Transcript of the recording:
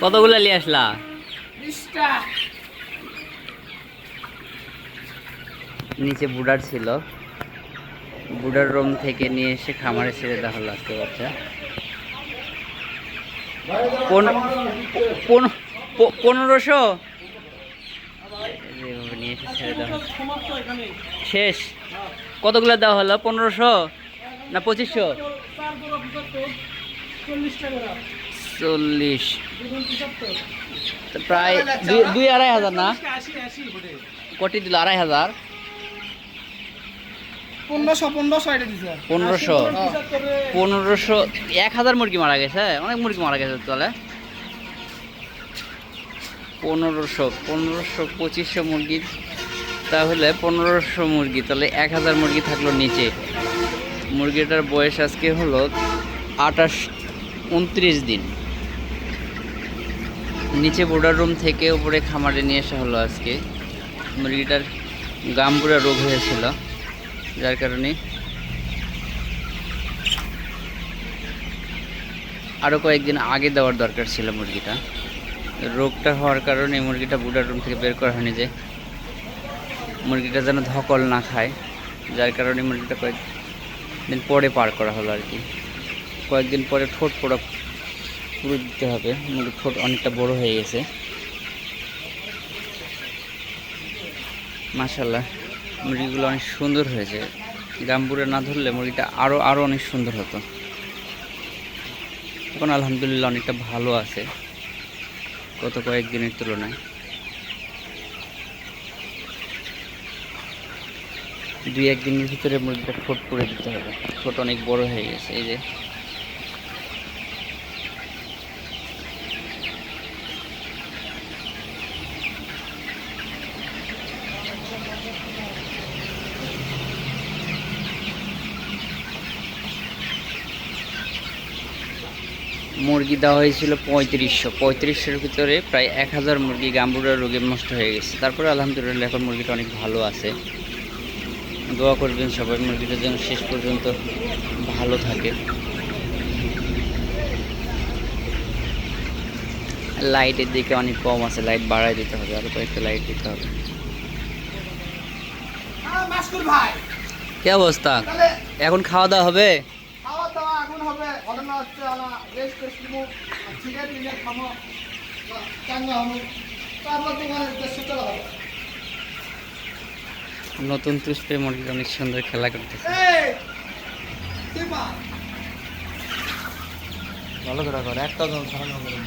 কতগুলো নিয়ে আসলা? নিচে বুডার ছিল। বুডার রুম থেকে নিয়ে এসে খামারে ছেড়ে হলো আজকে বাচ্চা। পন- পন- পনেরোশো? নিয়ে এসে ছেড়ে দেওয়া শেষ। কতগুলো দেওয়া হলো? পনেরোশো না পঁচিশশো? চল্লিশ তো প্রায় দুই দুই আড়াই হাজার না? কোটি দিল আড়াই হাজার। পনেরোশো পনেরোশো পনেরোশো। পনেরোশো এক হাজার মুরগি মারা গেছে অনেক মুরগি মারা গেছে তাহলে। পনেরোশো পনেরোশো পঁচিশশো মুরগি। তাহলে পনেরোশো মুরগি তাহলে এক হাজার মুরগি থাকল নিচে। মুরগিটার বয়স আজকে হলো আঠাশ উনত্রিশ দিন। নিচে বোর্ডার রুম থেকে উপরে খামারে নিয়ে আসা হলো আজকে। মুরগিটার গামপুরা রোগ হয়েছিল, যার কারণে আরও কয়েকদিন আগে দেওয়ার দরকার ছিল মুরগিটা। রোগটা হওয়ার কারণে মুরগিটা বুডার রুম থেকে বের করা হয়নি যে মুরগিটা যেন ধকল না খায়, যার কারণে মুরগিটা কয়েকদিন পরে পার করা হলো আর কি। কয়েকদিন পরে ঠোঁট পোড়া পুরো দিতে হবে মুরগির ঠোঁট অনেকটা বড় হয়ে গেছে। মাশাল্লাহ মুরগিগুলো অনেক সুন্দর হয়েছে। গাম্বুরে না ধরলে মুরগিটা আরও আরও অনেক সুন্দর হতো। এখন আলহামদুলিল্লাহ অনেকটা ভালো আছে, গত কয়েকদিনের তুলনায়। দুই একদিনের ভিতরে মুরগিটা ঠোঁট করে দিতে হবে। ঠোঁট অনেক বড় হয়ে গেছে, এই যে মুরগি দেওয়া হয়েছিল পঁয়ত্রিশশো। পঁয়ত্রিশশোর ভিতরে প্রায় এক হাজার মুরগি গাম্বুরা রোগে নষ্ট হয়ে গেছে। তারপরে আলহামদুলিল্লাহ এখন মুরগিটা অনেক ভালো আছে। দোয়া করবেন সবাই মুরগিটা যেন শেষ পর্যন্ত ভালো থাকে। লাইটের দিকে অনেক কম আছে লাইট বাড়ায় দিতে হবে আরও কয়েকটা লাইট দিতে হবে। ভাই। কি অবস্থা? এখন খাওয়া দাওয়া হবে খাওয়া দাওয়া এখন হবে খাব চাঙ্গা হব তারপর তোমার দেশে চলে হবে নতুন তুষপে মুরগি অনেক সুন্দর খেলা করতেছে। ভালো করে করে একটা জন ছাড়ানো করে